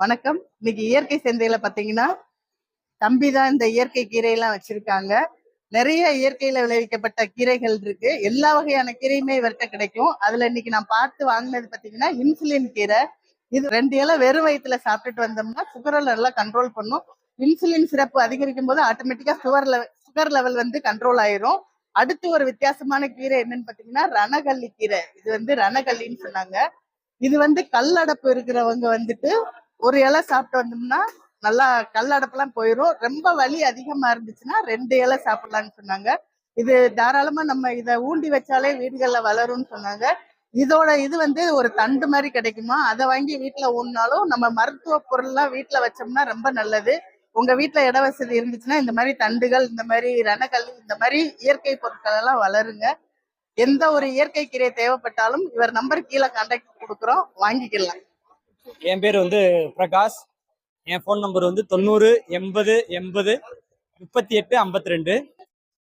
வணக்கம். இன்னைக்கு இயற்கை சந்தையில பாத்தீங்கன்னா தம்பி தான் இந்த இயற்கை கீரையெல்லாம் வச்சிருக்காங்க. நிறைய இயற்கையில விளைவிக்கப்பட்ட கீரைகள் இருக்கு. எல்லா வகையான கீரையுமே இவர்கிட்ட கிடைக்கும். அதுல இன்னைக்கு நான் பார்த்து வாங்கினது பாத்தீங்கன்னா இன்சுலின் கீரை. இது ரெண்டு இலை வெறும் வயிற்றுல சாப்பிட்டுட்டு வந்தோம்னா சுகரை நல்லா கண்ட்ரோல் பண்ணும். இன்சுலின் சிறப்பு அதிகரிக்கும் போது ஆட்டோமேட்டிக்கா சுகர் லெவல் சுகர் லெவல் வந்து கண்ட்ரோல் ஆயிரும். அடுத்து ஒரு வித்தியாசமான கீரை என்னன்னு பாத்தீங்கன்னா ரணகல்லி கீரை. இது வந்து ரணகல்லின்னு சொன்னாங்க. இது வந்து கல்லடப்பு இருக்கிறவங்க வந்துட்டு ஒரு இலை சாப்பிட்டு வந்தோம்னா நல்லா கல்லடப்பெல்லாம் போயிடும் ரொம்ப வலி அதிகமா இருந்துச்சுன்னா ரெண்டு இலை சாப்பிடலாம்னு சொன்னாங்க. இது தாராளமா நம்ம இதை ஊண்டி வச்சாலே வீடுகள்ல வளரும்னு சொன்னாங்க. இதோட இது வந்து ஒரு தண்டு மாதிரி கிடைக்குமா? அதை வாங்கி வீட்டுல ஊன்னாலும் நம்ம மருத்துவ பொருள்லாம் வீட்டுல வச்சோம்னா ரொம்ப நல்லது. உங்க வீட்டுல இட வசதி இருந்துச்சுன்னா இந்த மாதிரி தண்டுகள் இந்த மாதிரி ரணக்கல் இந்த மாதிரி இயற்கை பொருட்கள் எல்லாம் வளருங்க. எந்த ஒரு இயற்கை கீரை தேவைப்பட்டாலும் இவர் நம்பர் கீழே கான்டாக்ட் கொடுக்குறோம். வாங்கிக்கலாம். என் பேர் வந்து பிரகாஷ். என் ஃபோன் நம்பர் வந்து தொண்ணூறு எண்பது எண்பது முப்பத்தி எட்டு ஐம்பத்தி ரெண்டு.